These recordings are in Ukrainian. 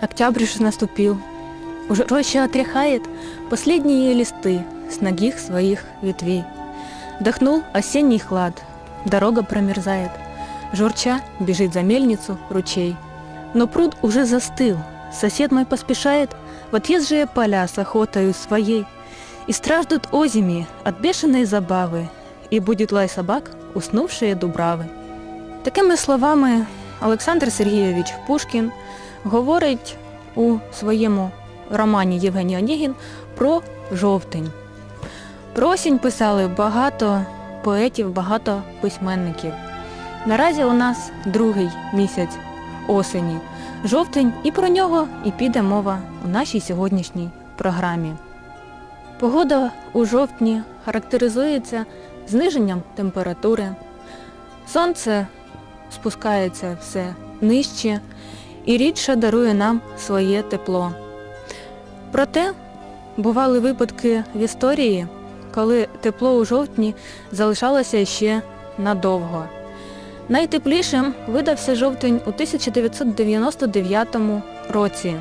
Октябрь уж наступил. Уже роща отряхает последние листы с ногих своих ветвей. Дохнул осенний хлад, дорога промерзает. Журча бежит за мельницу ручей. Но пруд уже застыл, сосед мой поспешает в отъезжие поля с охотою своей. И страждут озими от бешеной забави, і будет лай собак, уснувшие дубрави. Такими словами Олександр Сергійович Пушкін Говорить у своєму романі Євгеній Онєгін про жовтень. Про осінь писали багато поетів, багато письменників. Наразі у нас другий місяць осені, жовтень, і про нього і піде мова у нашій сьогоднішній програмі. Погода у жовтні характеризується зниженням температури. Сонце спускається все нижче і рідше дарує нам своє тепло. Проте бували випадки в історії, коли тепло у жовтні залишалося ще надовго. Найтеплішим видався жовтень у 1999 році,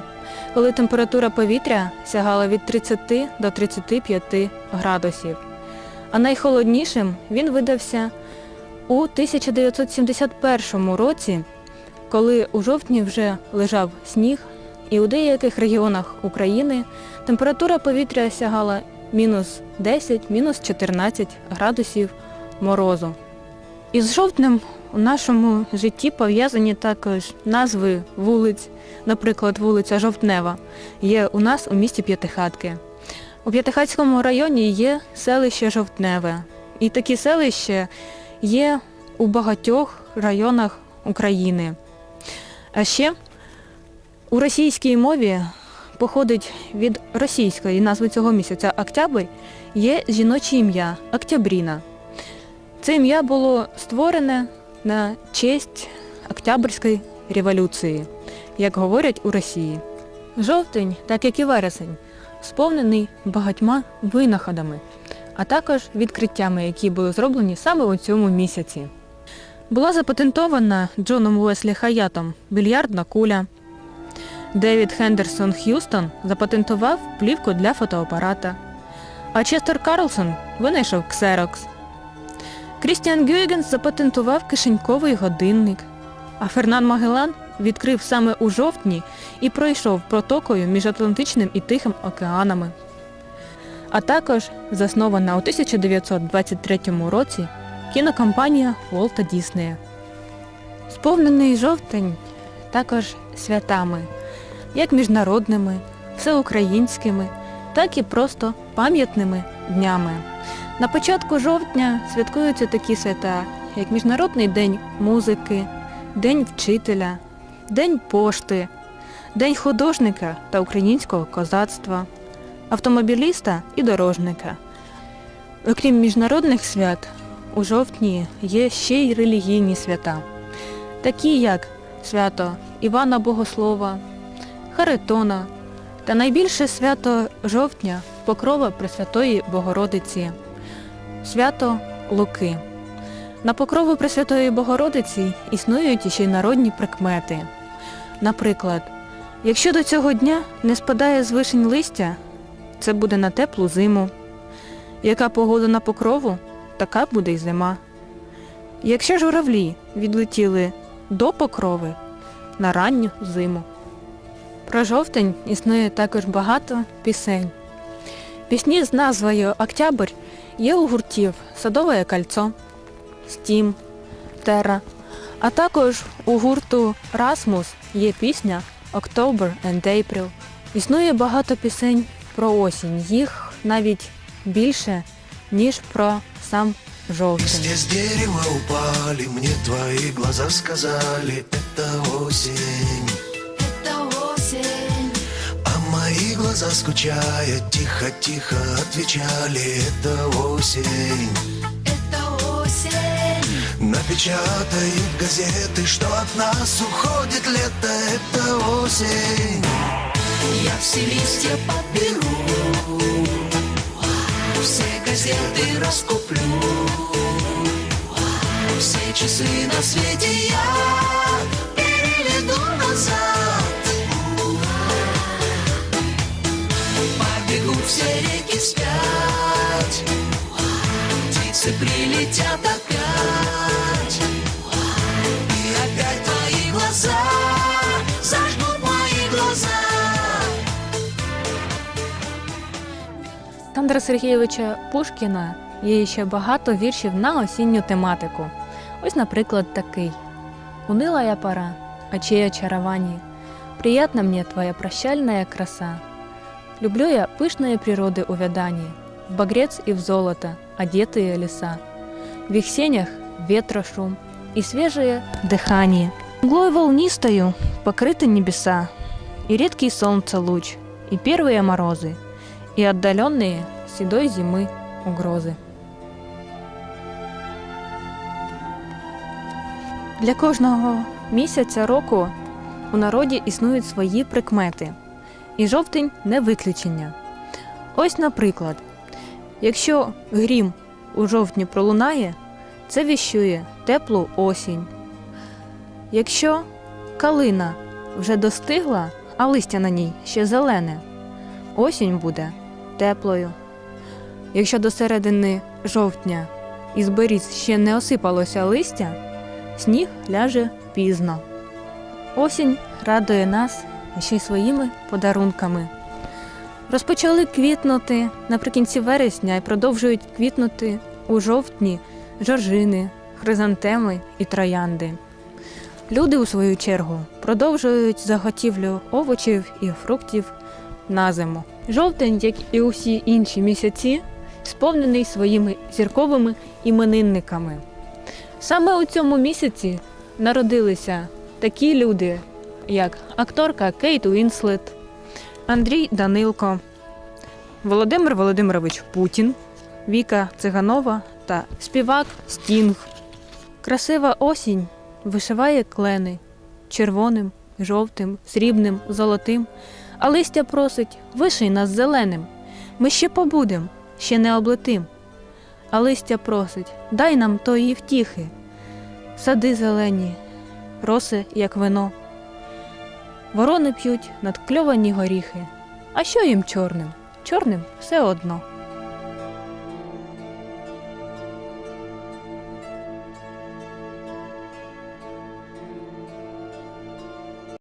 коли температура повітря сягала від 30 до 35 градусів. А найхолоднішим він видався у 1971 році, коли у жовтні вже лежав сніг, і у деяких регіонах України температура повітря сягала мінус 10, мінус 14 градусів морозу. Із жовтнем у нашому житті пов'язані також назви вулиць, наприклад, вулиця Жовтнева є у нас у місті П'ятихатки. У П'ятихатському районі є селище Жовтневе. І такі селища є у багатьох районах України. А ще у російській мові походить від російської назви цього місяця Октябрь, є жіноче ім'я Октябріна. Це ім'я було створене на честь Октябрьської революції, як говорять у Росії. Жовтень, так як і вересень, сповнений багатьма винаходами, а також відкриттями, які були зроблені саме у цьому місяці. Була запатентована Джоном Уеслі Хаятом більярдна куля. Девід Хендерсон Х'юстон запатентував плівку для фотоапарата. А Честер Карлсон винайшов ксерокс. Крістіан Гюйгенс запатентував кишеньковий годинник. А Фернан Магеллан відкрив саме у жовтні і пройшов протокою між Атлантичним і Тихим океанами. А також заснована у 1923 році кінокомпанія Волта Діснея. Сповнений жовтень також святами, як міжнародними, всеукраїнськими, так і просто пам'ятними днями. На початку жовтня святкуються такі свята, як Міжнародний день музики, День вчителя, День пошти, День художника та українського козацтва, автомобіліста і дорожника. Окрім міжнародних свят, у жовтні є ще й релігійні свята, такі як свято Івана Богослова, Харитона та найбільше свято жовтня Покрова Пресвятої Богородиці, свято Луки. На покрову Пресвятої Богородиці існують іще й народні прикмети. Наприклад, якщо до цього дня не спадає з вишень листя, це буде на теплу зиму. Яка погода на покрову, така буде й зима. Якщо журавлі відлетіли до покрови на ранню зиму. Про жовтень існує також багато пісень. Пісні з назвою Октябрь є у гуртів Садове кольцо, Стім, Терра, а також у гурту Расмус є пісня October and April. Існує багато пісень про осінь, їх навіть більше, ніж про сам жовтень. Листья с дерева упали, мне твои глаза сказали, это осень. Это осень, А мои глаза скучая, тихо-тихо отвечали, это осень. это осень, Напечатают газеты, что от нас уходит лето, это осень. я все листья подберу, все газеты раскуплю, все часы на свете я переведу назад. Побегу все реки спять, птицы прилетят Олександра Сергійовича Пушкіна є ще багато віршів на осінню тематику. Ось, наприклад, такий: Унылая пора, очей очарований, приятна мне твоя прощальная краса. Люблю я пышные природы увяданий, в багрец и в золото одетые леса, в их сенях ветра шум и свежее дыхание. Мглой волнистою покрыты небеса, и редкий солнца луч, и первые морозы, и отдаленные седой зимы угрозы. Для кожного місяця року у народі існують свої прикмети, і жовтень не виключення. Ось, наприклад, якщо грім у жовтні пролунає, це віщує теплу осінь. Якщо калина вже достигла, а листя на ній ще зелене, осінь буде теплою. Якщо до середини жовтня із беріз ще не осипалося листя, сніг ляже пізно. Осінь радує нас ще й своїми подарунками. Розпочали квітнути наприкінці вересня і продовжують квітнути у жовтні жоржини, хризантеми і троянди. Люди, у свою чергу, продовжують заготівлю овочів і фруктів на зиму. Жовтень, як і усі інші місяці, сповнений своїми зірковими іменинниками. Саме у цьому місяці народилися такі люди, як акторка Кейт Уінслет, Андрій Данилко, Володимир Володимирович Путін, Віка Циганова та співак Стінг. Красива осінь вишиває клени червоним, жовтим, срібним, золотим, а листя просить виший нас зеленим. Ми ще побудем, ще не облетим. А листя просить, дай нам тої втіхи. Сади зелені, роси, як вино. Ворони п'ють надкльовані горіхи. А що їм чорним? Чорним все одно.